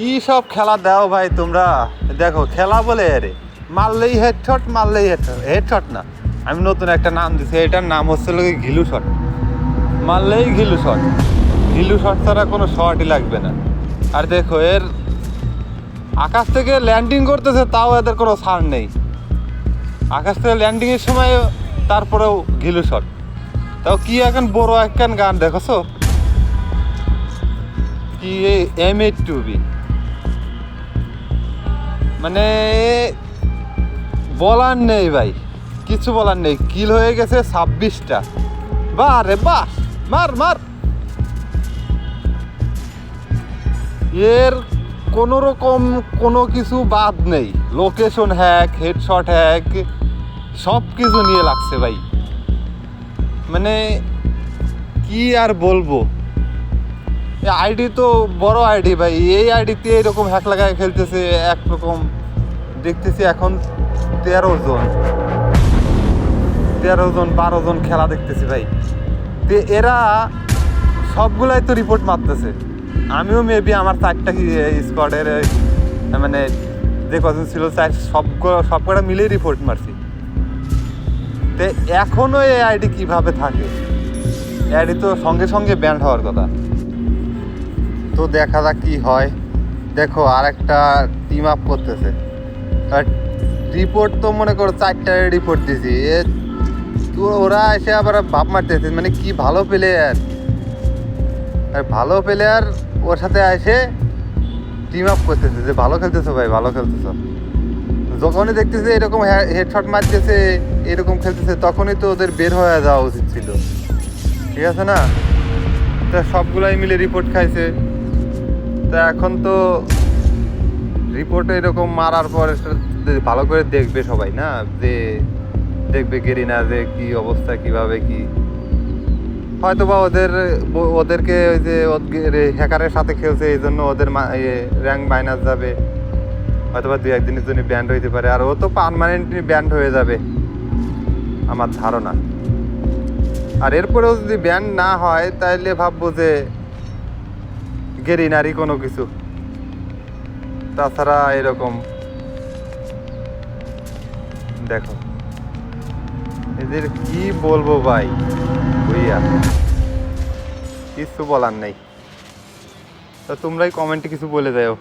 কি সব খেলা দাও ভাই তোমরা? দেখো, খেলা বলে আরে মারলেই হেড হেডশট মারলেই হেডশট হেডশট না। আমি নতুন একটা নাম দিছি, এটার নাম হচ্ছে লোকে ঘিলু শট মারলেই ঘিলু শট ঘিলু শট ছাড়া কোনো শটই লাগবে না। আর দেখো, এর আকাশ থেকে ল্যান্ডিং করতেছে, তাও এদের কোনো ছাড় নেই। আকাশ থেকে ল্যান্ডিংয়ের সময় তারপরেও ঘিলু শট তাও কি এখন বড় একখান গান, দেখছ? কি এম এইট টু বি মানে বলার নেই ভাই। কিছু বলার নেই। কিল হয়ে গেছে ছাব্বিশটা। বা রে বাস মার মার! এর কোনো রকম কোনো কিছু বাদ নেই। লোকেশন হ্যাক হেডশট হ্যাক সব কিছু নিয়ে লাগছে ভাই। মানে কি আর বলব? আইডি তো বড় আইডি ভাই, এই আইডিতে এরকম হ্যাক লাগায় খেলতেছে, একরকম দেখতেছি এখন তেরো জন। তেরো জন, বারো জন খেলা দেখতেছি ভাই। তে এরা সবগুলাই তো রিপোর্ট মারতেছে। আমিও মেবি আমার চারটা স্কোয়াডের মানে যে কজন ছিল চার সব সব কটা মিলেই রিপোর্ট মারছি। তে এখনও এই আইডি কীভাবে থাকে? আইডি তো সঙ্গে সঙ্গে ব্যান্ড হওয়ার কথা। তো দেখা যাক কি হয়। দেখো আর একটা টিম আপ করতেছে। আর রিপোর্ট তো মনে করো চারটা রিপোর্ট দিছি। এ ওরা এসে আবার ভাব মারতেছে। মানে কি ভালো প্লেয়ার আর ভালো প্লেয়ার ওর সাথে এসে টিম আপ করতেছে যে, ভালো খেলতেছো ভাই, ভালো খেলতেছো। যখনই দেখতেছে এরকম হেডশট মারতেছে, এরকম খেলতেছে, তখনই তো ওদের বের হয়ে যাওয়া উচিত ছিল। ঠিক আছে না? তা সবগুলাই মিলে রিপোর্ট খাইছে। তা এখন তো রিপোর্টে এরকম মারার পর ভালো করে দেখবে সবাই, না? যে দেখবে গেরিনা যে কি অবস্থা, কীভাবে কি। হয়তো বা ওদের, ওদেরকে ওই যে হ্যাকারের সাথে খেলছে, এই জন্য ওদের র্যাঙ্ক মাইনাস যাবে। হয়তো বা দুই একদিনের জন্য ব্যান্ড হইতে পারে। আর ও তো পারমানেন্টলি ব্যান্ড হয়ে যাবে, আমার ধারণা। আর এরপরেও যদি ব্যান্ড না হয় তাহলে ভাববো যে গেরিনারি কোনো কিছু। তাছাড়া এরকম। দেখো। এদের কি বলব ভাই? বুঝিয়া কিছু বলার নেই। তা তোমরাই কমেন্টে কিছু বলে যাও।